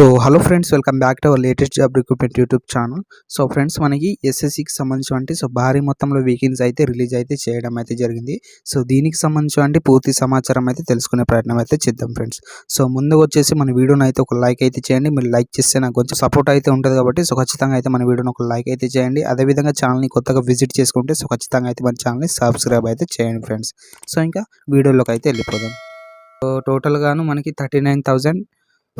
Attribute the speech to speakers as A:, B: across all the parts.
A: So hello friends welcome back to our latest job recruitment YouTube channel so friends మనకి ఎస్ఎస్సికి సంబంధించి so భారీ మొత్తంలో వీకెండ్స్ అయితే రిలీజ్ అయితే చేయడం అయితే జరిగింది. సో దీనికి సంబంధించి పూర్తి సమాచారం అయితే తెలుసుకునే ప్రయత్నం అయితే చేద్దాం ఫ్రెండ్స్ సో ముందుగా వచ్చేసి మన వీడియోని అయితే ఒక లైక్ అయితే చేయండి. మీరు లైక్ చేస్తే నాకు కొంచెం సపోర్ట్ అయితే ఉంటుంది కాబట్టి సో ఖచ్చితంగా అయితే మన వీడియోని ఒక లైక్ అయితే చేయండి. అదేవిధంగా ఛానల్ని కొత్తగా విజిట్ చేసుకుంటే సో ఖచ్చితంగా అయితే మన ఛానల్ని సబ్స్క్రైబ్ అయితే చేయండి ఫ్రెండ్స్ సో ఇంకా వీడియోలోకి అయితే వెళ్ళిపోదాం. సో టోటల్గాను మనకి thirty nine thousand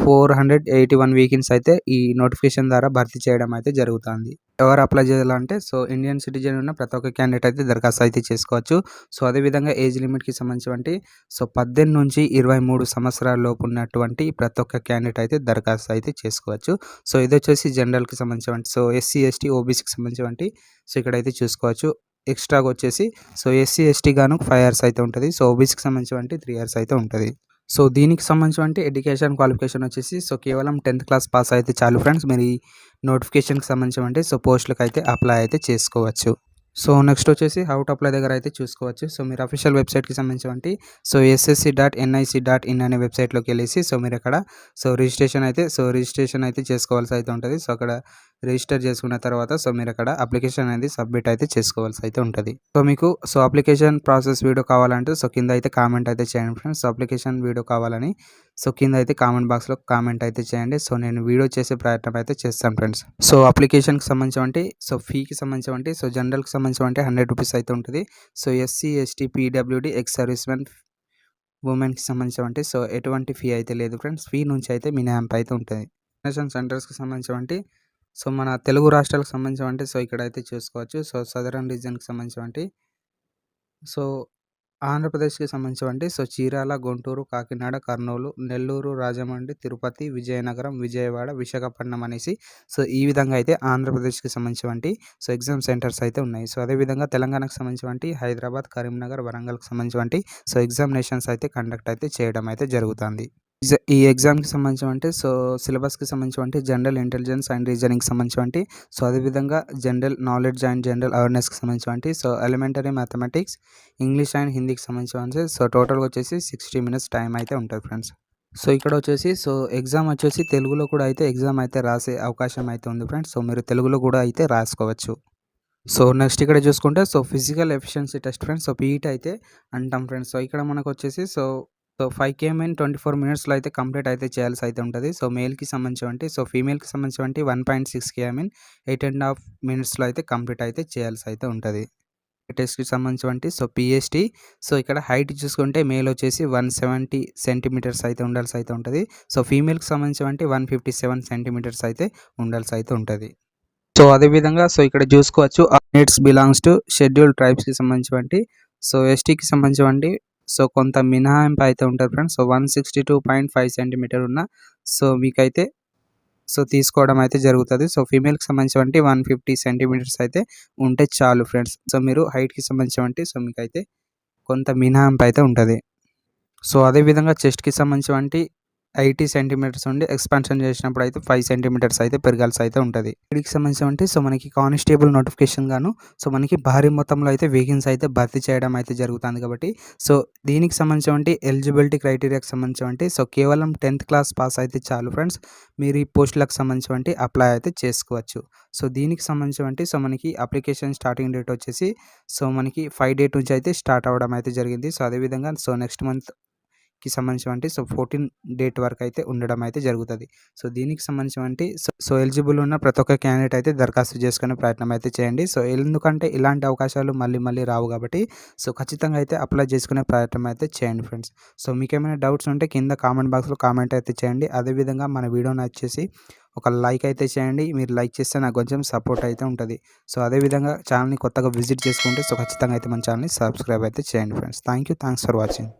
A: four hundred eighty one vacancies అయితే ఈ నోటిఫికేషన్ ద్వారా భర్తీ చేయడం అయితే జరుగుతుంది. ఎవరు అప్లై చేయాలంటే సో ఇండియన్ సిటిజన్ ఉన్న ప్రతి ఒక్క క్యాండిడేట్ అయితే దరఖాస్తు అయితే చేసుకోవచ్చు. సో అదేవిధంగా ఏజ్ లిమిట్కి సంబంధించి సో పద్దెనిమిది నుంచి ఇరవై మూడు సంవత్సరాల లోపు ఉన్నటువంటి ప్రతి ఒక్క క్యాండిడేట్ అయితే దరఖాస్తు అయితే చేసుకోవచ్చు. సో ఇది వచ్చేసి జనరల్కి సంబంధించి సో ఎస్సీ ఎస్టీ ఓబీసీకి సంబంధించి సో ఇక్కడైతే చూసుకోవచ్చు. ఎక్స్ట్రాగా వచ్చేసి సో ఎస్సీ ఎస్టీ గాను ఫైవ్ ఇయర్స్ అయితే ఉంటుంది. సో ఓబీసీకి సంబంధించి త్రీ ఇయర్స్ అయితే ఉంటుంది. సో దీనికి సంబంధించి ఎడ్యుకేషన్ క్వాలిఫికేషన్ వచ్చేసి సో కేవలం టెన్త్ క్లాస్ పాస్ అయితే చాలు ఫ్రెండ్స్. మీరు ఈ నోటిఫికేషన్కి సంబంధించి సో పోస్టులకు అయితే అప్లై అయితే చేసుకోవచ్చు. సో నెక్స్ట్ వచ్చేసి హౌ టు అప్లై దగ్గర అయితే చూసుకోవచ్చు. సో మీరు అఫీషియల్ వెబ్సైట్కి సంబంధించి so SSC dot NIC dot in అనే వెబ్సైట్లోకి వెళ్ళేసి సో మీరు అక్కడ సో రిజిస్ట్రేషన్ అయితే సో రిజిస్ట్రేషన్ అయితే చేసుకోవాల్సి అయితే ఉంటుంది. సో అక్కడ రిజిస్టర్ చేసుకున్న తర్వాత సో మీరు అక్కడ అప్లికేషన్ అనేది సబ్మిట్ అయితే చేసుకోవాల్సి అయితే ఉంటుంది. సో మీకు సో అప్లికేషన్ ప్రాసెస్ వీడియో కావాలంటే సో కింద అయితే కామెంట్ అయితే చేయండి ఫ్రెండ్స్ సో అప్లికేషన్ వీడియో కావాలని సో కింద అయితే కామెంట్ బాక్స్లో కామెంట్ అయితే చేయండి. సో నేను వీడియో చేసే ప్రయత్నం అయితే చేస్తాను ఫ్రెండ్స్. సో అప్లికేషన్కి సంబంధించి సో ఫీకి సంబంధించి సో జనరల్కి సంబంధించి హండ్రెడ్ రూపీస్ అయితే ఉంటుంది. So SC ST PWD ex service men ఉమెన్కి సంబంధించి సో ఎటువంటి ఫీ అయితే లేదు ఫ్రెండ్స్. ఫీ నుంచి అయితే మినహాంపు అయితే ఉంటుంది. నేషన్ సెంటర్స్కి సంబంధించి సో మన తెలుగు రాష్ట్రాలకు సంబంధించి సో ఇక్కడైతే చూసుకోవచ్చు. సో సదరన్ రీజన్కి సంబంధించి సో ఆంధ్రప్రదేశ్కి సంబంధించి సో చీరాల గుంటూరు కాకినాడ కర్నూలు నెల్లూరు రాజమండ్రి తిరుపతి విజయనగరం విజయవాడ విశాఖపట్నం అనేసి సో ఈ విధంగా అయితే ఆంధ్రప్రదేశ్కి సంబంధించి సో ఎగ్జామ్ సెంటర్స్ అయితే ఉన్నాయి. సో అదేవిధంగా తెలంగాణకు సంబంధించి హైదరాబాద్ కరీంనగర్ వరంగల్కి సంబంధించి సో ఎగ్జామినేషన్స్ అయితే కండక్ట్ అయితే చేయడం అయితే జరుగుతుంది. ఈ ఎగ్జామ్కి సంబంధించి సో సిలబస్కి సంబంధించి జనరల్ ఇంటెలిజెన్స్ అండ్ రీజనింగ్కి సంబంధించి సో అదేవిధంగా జనరల్ నాలెడ్జ్ అండ్ జనరల్ అవేర్నెస్కి సంబంధించి so elementary mathematics English and హిందీకి సంబంధించి సో టోటల్గా వచ్చేసి సిక్స్టీ మినిట్స్ టైం అయితే ఉంటుంది ఫ్రెండ్స్. సో ఇక్కడ వచ్చేసి సో ఎగ్జామ్ వచ్చేసి తెలుగులో కూడా అయితే ఎగ్జామ్ అయితే రాసే అవకాశం అయితే ఉంది ఫ్రెండ్స్. సో మీరు తెలుగులో కూడా అయితే రాసుకోవచ్చు. సో నెక్స్ట్ ఇక్కడ చూసుకుంటే so physical efficiency test friends so PET అయితే అంటాం ఫ్రెండ్స్. సో ఇక్కడ మనకు వచ్చేసి so so five KM in twenty four మినిట్స్లో అయితే కంప్లీట్ అయితే చేయాల్సి అయితే ఉంటుంది. సో మేల్కి సంబంధించి సో ఫీమేల్కి సంబంధించి one point six KM in eight and half మినిట్స్లో అయితే కంప్లీట్ అయితే చేయాల్సి అయితే ఉంటుంది. టెస్ట్కి సంబంధించి సో పిఎస్టీ సో ఇక్కడ హైట్ చూసుకుంటే మేల్ వచ్చేసి వన్ సెవెంటీ సెంటీమీటర్స్ అయితే ఉండాల్సి అయితే ఉంటుంది. సో ఫీమేల్కి సంబంధించి వన్ ఫిఫ్టీ సెవెన్ సెంటీమీటర్స్ అయితే ఉండాల్సి అయితే ఉంటుంది. సో అదేవిధంగా సో ఇక్కడ చూసుకోవచ్చు నీడ్స్ బిలాంగ్స్ టు షెడ్యూల్ ట్రైబ్స్కి సంబంధించి సో ఎస్టీకి సంబంధించి సో కొంత మినహాయింపు అయితే ఉంటుంది friends. So one sixty two point five centimetre ఉన్న సో మీకైతే సో తీసుకోవడం అయితే జరుగుతుంది. సో ఫీమేల్కి సంబంధించినటువంటి వన్ ఫిఫ్టీ సెంటీమీటర్స్ అయితే ఉంటే చాలు ఫ్రెండ్స్. సో మీరు హైట్కి సంబంధించినటువంటి సో మీకైతే కొంత మినహాయింపు అయితే ఉంటుంది. సో అదేవిధంగా చెస్ట్కి సంబంధించినటువంటి ఎయిటీ సెంటీమీటర్స్ ఉండి ఎక్స్పాన్షన్ చేసినప్పుడు అయితే ఫైవ్ సెంటీమీటర్స్ అయితే పెరగాల్సి అయితే ఉంటుంది. వీటికి సంబంధించి సో మనకి కానిస్టేబుల్ నోటిఫికేషన్ గాను సో మనకి భారీ మొత్తంలో అయితే వేకెన్సీ అయితే భర్తీ చేయడం అయితే జరుగుతుంది కాబట్టి సో దీనికి సంబంధించి ఎలిజిబిలిటీ క్రైటీరియాకి సంబంధించి సో కేవలం టెన్త్ క్లాస్ పాస్ అయితే చాలు ఫ్రెండ్స్. మీరు ఈ పోస్టులకు సంబంధించి అప్లై అయితే చేసుకోవచ్చు. సో దీనికి సంబంధించి సో మనకి అప్లికేషన్ స్టార్టింగ్ డేట్ వచ్చేసి సో మనకి ఫైవ్ డేట్ నుంచి అయితే స్టార్ట్ అవ్వడం అయితే జరిగింది. సో అదేవిధంగా సో నెక్స్ట్ మంత్ కి సంబంధించినటువంటి సో ఫోర్టీన్ డేట్ వరకు అయితే ఉండడం అయితే జరుగుతుంది. సో దీనికి సంబంధించినటువంటి సో ఎలిజిబుల్ ఉన్న ప్రతి ఒక్క క్యాండిడేట్ అయితే దరఖాస్తు చేసుకునే ప్రయత్నం అయితే చేయండి. సో ఎందుకంటే ఇలాంటి అవకాశాలు మళ్ళీ మళ్ళీ రావు కాబట్టి సో ఖచ్చితంగా అయితే అప్లై చేసుకునే ప్రయత్నం అయితే చేయండి ఫ్రెండ్స్. సో మీకు ఏమైనా డౌట్స్ ఉంటే కింద కామెంట్ బాక్స్లో కామెంట్ అయితే చేయండి. అదేవిధంగా మన వీడియోని వచ్చేసి ఒక లైక్ అయితే చేయండి. మీరు లైక్ చేస్తే నాకు కొంచెం సపోర్ట్ అయితే ఉంటుంది. సో అదేవిధంగా ఛానల్ని కొత్తగా విజిట్ చేసుకుంటే సో ఖచ్చితంగా అయితే మన ఛానల్ని సబ్స్క్రైబ్ అయితే చేయండి friends. Thank you thanks for watching.